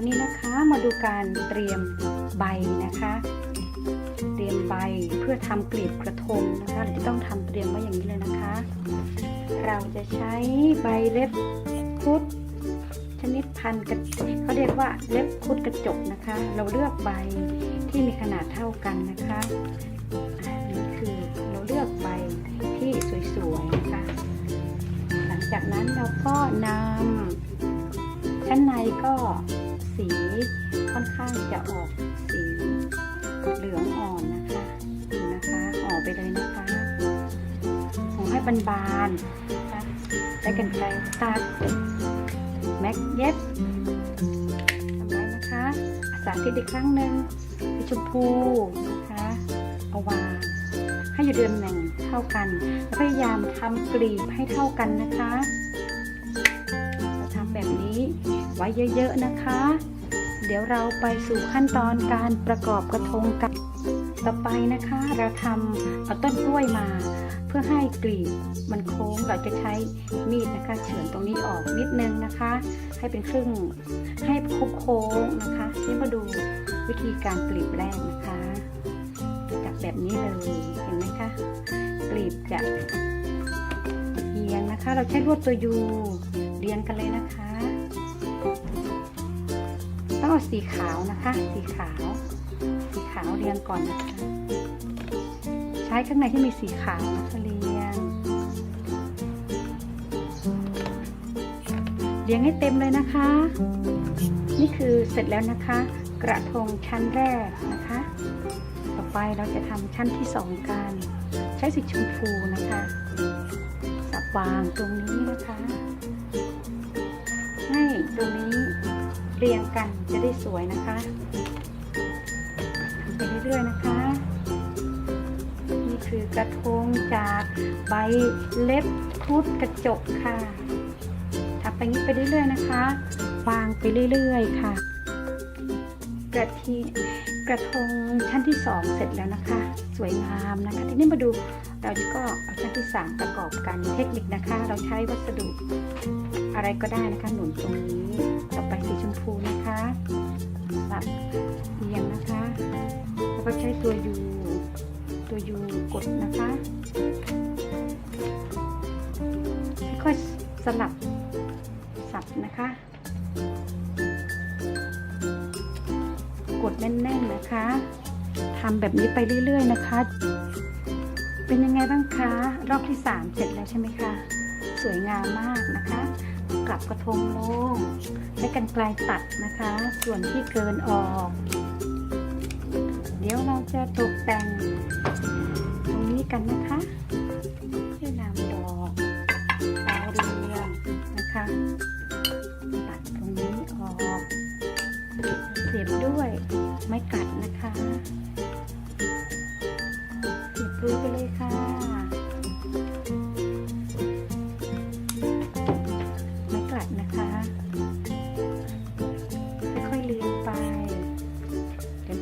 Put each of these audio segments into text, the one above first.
อนนี้นะคะมาดูการเตรียมใบนะคะ เตรียมใบเพื่อทำกลีบกระทงนะคะเราจะต้องทำเตรียมไว้อย่างนี้เลยนะคะ เราจะใช้ใบเล็บคุดชนิดพันกระเขาเรียกว่าเล็บคุดกระจกนะคะ เราเลือกใบที่มีขนาดเท่ากันนะคะนี่คือเราเลือกใบที่สวยๆนะคะ หลังจากนั้นเราก็นำชั้นในก็ สีค่อนข้างจะออกสีเหลืองอ่อนนะคะดูนะคะออกไปเลยนะคะห่อให้บานๆนะคะใช้กันไกรตัดแม็กเย็บทำไว้นะคะสาธิตอีกครั้งหนึ่งสีชมพูนะคะเอาวางให้อยู่เดือนหนึ่งเท่ากัน และพยายามทำกลีบให้เท่ากันนะคะเราทำแบบนี้ ไว้เยอะๆนะคะ เดี๋ยวเราไปสู่ขั้นตอนการประกอบกระทงกันต่อไปนะคะเราทำเอาต้นกล้วยมา เพื่อให้กลีบมันโค้งเราจะใช้มีดนะคะ เฉือนตรงนี้ออกนิดนึงนะคะ ให้เป็นครึ่งให้โค้งๆนะคะนี่มาดูวิธีการกลีบแรกนะคะจับแบบนี้เลยเห็นไหมคะกลีบจะเอียงนะคะ เราใช้ลวดตัวยูเรียงกันเลยนะคะ องเอาสีขาวนะคะ สีขาว สีขาวเรียงก่อนนะคะใช้ข้างในที่มีสีขาวนะคะเรียง เรียงให้เต็มเลยนะคะ นี่คือเสร็จแล้วนะคะ กระทงชั้นแรกนะคะ ต่อไปเราจะทำชั้นที่สองกันใช้สีชมพูนะคะสับวางตรงนี้นะคะ เรียงกันจะได้สวยนะคะทำไปเรื่อยๆนะคะ นี่คือกระทงจากใบเล็บคุดกระจกค่ะทำไปนี้ไปเรื่อยๆนะคะ วางไปเรื่อยๆค่ะ กระทีกระทงชั้นที่สองเสร็จแล้วนะคะ สวยงามนะคะ ทีนี้มาดู เราก็เอาชั้นที่สามประกอบกันเทคนิคนะคะ เราใช้วัสดุอะไรก็ได้นะคะ หนุนตรงนี้ต่อไปสีชมพูนะคะสับเอียงนะคะ แล้วก็ใช้ตัวยูตัวยูกดนะคะค่อยๆสลับสับนะคะ กดแน่นๆนะคะทำแบบนี้ไปเรื่อยๆนะคะ เป็นยังไงบ้างคะ รอบที่ 3 เสร็จแล้วใช่ไหมคะ สวยงามมากนะคะ กลับกระทงลงและกันไกลตัดนะคะ ส่วนที่เกินออก เดี๋ยวเราจะตกแต่งตรงนี้กันนะคะด้วยนำดอกดาวเรืองนะคะตัดตรงนี้ออก เสียบด้วยไม้กัดนะคะ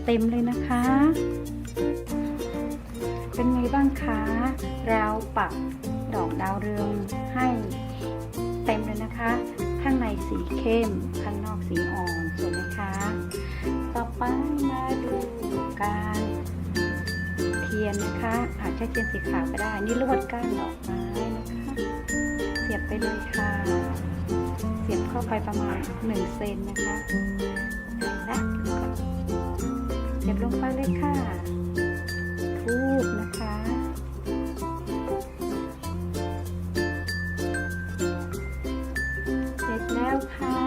เต็มๆเลยนะคะ เป็นไงบ้างคะเราปักดอกดาวเรืองให้เต็มเลยนะคะ ข้างในสีเข้ม ข้างนอกสีอ่อนสวยไหมคะ ต่อไปมาดูการเทียนนะคะอาจใช้เทียนสีขาวก็ได้ นี่ลวดก้านดอกไม้นะคะ เสียบไปเลยค่ะ เสียบเข้าไปประมาณ 1 เซนนะคะ ลงไปเลยค่ะทูบนะคะเสร็จแล้วค่ะ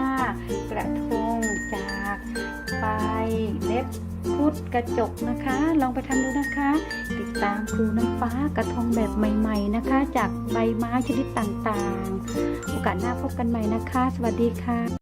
กระทงจากใบเล็บพุดกระจกนะคะ ลองไปทำดูนะคะ ติดตามครูน้ำฟ้ากระทงแบบใหม่ ๆนะคะ จากใบไม้ชนิดต่างๆ โอกาสหน้าพบกันใหม่นะคะ สวัสดีค่ะ